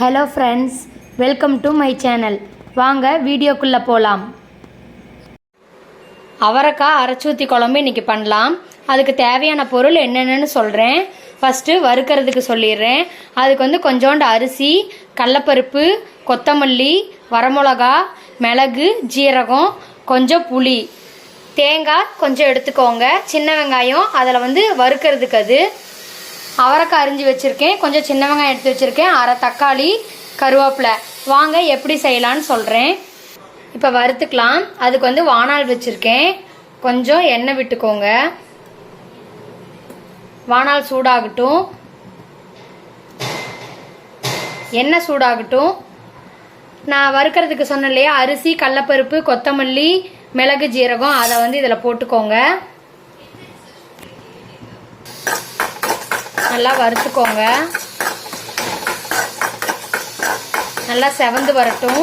Hello friends welcome to my channel வாங்க வீடியோக்குள்ளே போகலாம் அவரைக்காய் அரைச்சூத்தி குழம்பு இன்றைக்கி பண்ணலாம். அதுக்கு தேவையான பொருள் என்னென்னு சொல்கிறேன் ஃபஸ்ட்டு வறுக்கிறதுக்கு சொல்லிடுறேன். அதுக்கு வந்து கொஞ்சோண்டு அரிசி கடலப்பருப்பு கொத்தமல்லி வரமிளகா மிளகு ஜீரகம் கொஞ்சம் புளி. தேங்காய் கொஞ்சம் எடுத்துக்கோங்க. சின்ன வெங்காயம் அதில் வந்து வறுக்கிறதுக்கு அது. அவரைக்காய் அரிஞ்சு வச்சுருக்கேன். கொஞ்சம் சின்ன வெங்காயம் எடுத்து வச்சுருக்கேன். அரை தக்காளி கருவேப்பிலை. வாங்க எப்படி செய்யலான்னு சொல்கிறேன் இப்போ வறுத்துக்கலாம். அதுக்கு வந்து வானால் வச்சுருக்கேன். கொஞ்சம் எண்ணெய் விட்டுக்கோங்க. வானால் சூடாகட்டும். எண்ணெய் சூடாகட்டும். நான் வறுக்கிறதுக்கு சொன்னேன் இல்லையா? அரிசி கடலப்பருப்பு கொத்தமல்லி மிளகு ஜீரகம் அதை வந்து இதில் போட்டுக்கோங்க. நல்லா வறுத்துக்கோங்க. நல்லா செவந்து வரட்டும்.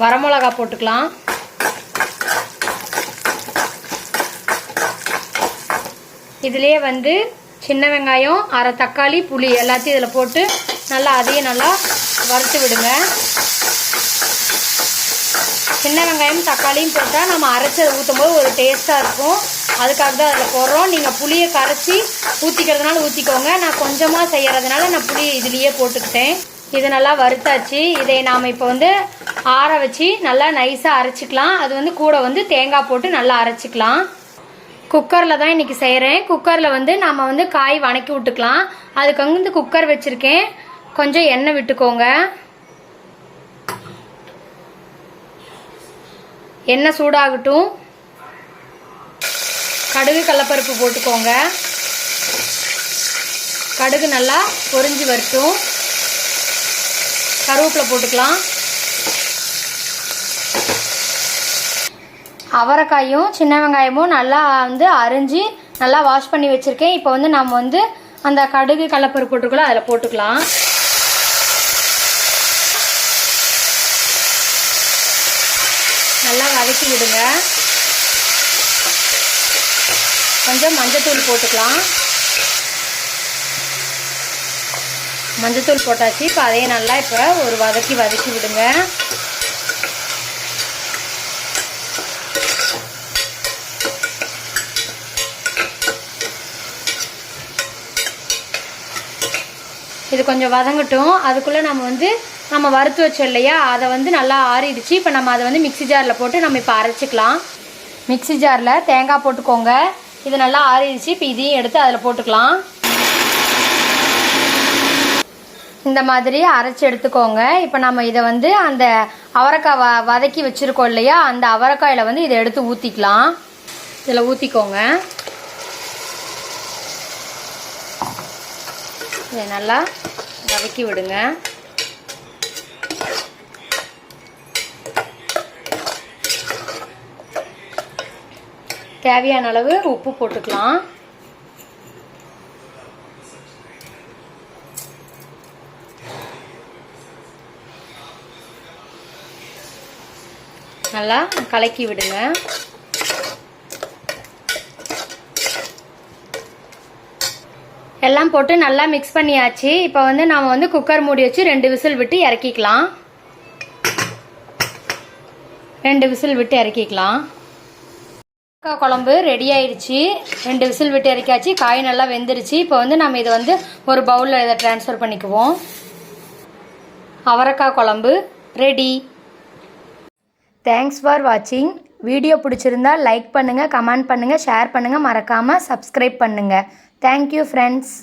வரமிளகா போட்டுக்கலாம். இதுலேயே வந்து சின்ன வெங்காயம் அரை தக்காளி புளி எல்லாத்தையும் இதில் போட்டு நல்லா அதையும் நல்லா வறுத்து விடுங்க. சின்ன வெங்காயம் தக்காளியும் போட்டால் நம்ம அரைச்சி ஊற்றும் போது ஒரு டேஸ்ட்டாக இருக்கும். அதுக்காக தான் அதில் போடுறோம். நீங்கள் புளியை கரைச்சி ஊற்றிக்கிறதுனால ஊற்றிக்கோங்க நான் கொஞ்சமாக செய்கிறதுனால நான் புளி இதுலேயே போட்டுக்கிட்டேன். இது நல்லா வறுத்தாச்சு. இதை நாம் இப்போ வந்து ஆற வச்சு நல்லா நைஸாக அரைச்சிக்கலாம். அது வந்து கூட வந்து தேங்காய் போட்டு நல்லா அரைச்சிக்கலாம். குக்கரில் தான் இன்றைக்கி செய்கிறேன் குக்கரில் வந்து நாம் வந்து காய் வணக்கி விட்டுக்கலாம். அதுக்கு வந்து குக்கர் வச்சுருக்கேன். கொஞ்சம் எண்ணெய் விட்டுக்கோங்க. எண்ணெய் சூடாகட்டும். கடுகு கடலப்பருப்பு போட்டுக்கோங்க. கடுகு நல்லா பொறிஞ்சு வரட்டும். கருவேப்பிலை போட்டுக்கலாம். அவரைக்காயும் சின்ன வெங்காயமும் நல்லா வந்து அரிஞ்சு நல்லா வாஷ் பண்ணி வச்சுருக்கேன். இப்போ வந்து நம்ம வந்து அந்த கடுகு கடலப்பருப்பு போட்டுக்கலாம் அதில் போட்டுக்கலாம். நல்லா வதக்கி விடுங்க. கொஞ்சம் மஞ்சத்தூள் போட்டுக்கலாம். மஞ்சத்தூள் போட்டாச்சு. இப்போ அதையே நல்லா இப்போ ஒரு வதக்கி வதக்கி விடுங்க. இது கொஞ்சம் வதங்கட்டும். அதுக்குள்ளே நம்ம வந்து நம்ம வறுத்து வச்சோம் இல்லையா? அதை வந்து நல்லா ஆறிடுச்சு. இப்போ நம்ம அதை வந்து மிக்சி ஜாரில் போட்டு நம்ம இப்போ அரைச்சிக்கலாம். மிக்சி ஜாரில் தேங்காய் போட்டுக்கோங்க. இது நல்லா ஆறிடுச்சு. இப்போ இதையும் எடுத்து அதில் போட்டுக்கலாம். இந்த மாதிரி அரைச்சி எடுத்துக்கோங்க. இப்போ நம்ம இதை வந்து அந்த அவரைக்காய் வ வதக்கி வச்சுருக்கோம் இல்லையா? அந்த அவரைக்காயில் வந்து இதை எடுத்து ஊற்றிக்கலாம் இதில் ஊற்றிக்கோங்க இதை நல்லா வதக்கி விடுங்க. தேவையான அளவு உப்பு போட்டுக்கலாம். நல்லா கலக்கி விடுங்க. எல்லாம் போட்டு நல்லா மிக்ஸ் பண்ணியாச்சு. இப்போ வந்து நாம் வந்து குக்கர் மூடி வச்சு ரெண்டு விசில் விட்டு இறக்கிக்கலாம். ரெண்டு விசில் விட்டு இறக்கிக்கலாம். அவரைக்காய் குழம்பு ரெடி ஆயிடுச்சு ரெண்டு விசில் விட்டு இறக்காச்சு காய் நல்லா வெந்துருச்சு. இப்போ வந்து நம்ம இதை வந்து ஒரு பவுலில் இதை ட்ரான்ஸ்ஃபர் பண்ணிக்குவோம். அவரைக்காய் குழம்பு ரெடி தேங்க்ஸ் ஃபார் வாட்சிங் வீடியோ பிடிச்சிருந்தா லைக் பண்ணுங்கள் கமெண்ட் பண்ணுங்கள் ஷேர் பண்ணுங்கள் மறக்காமல் சப்ஸ்கிரைப் பண்ணுங்கள் தேங்க்யூ ஃப்ரெண்ட்ஸ்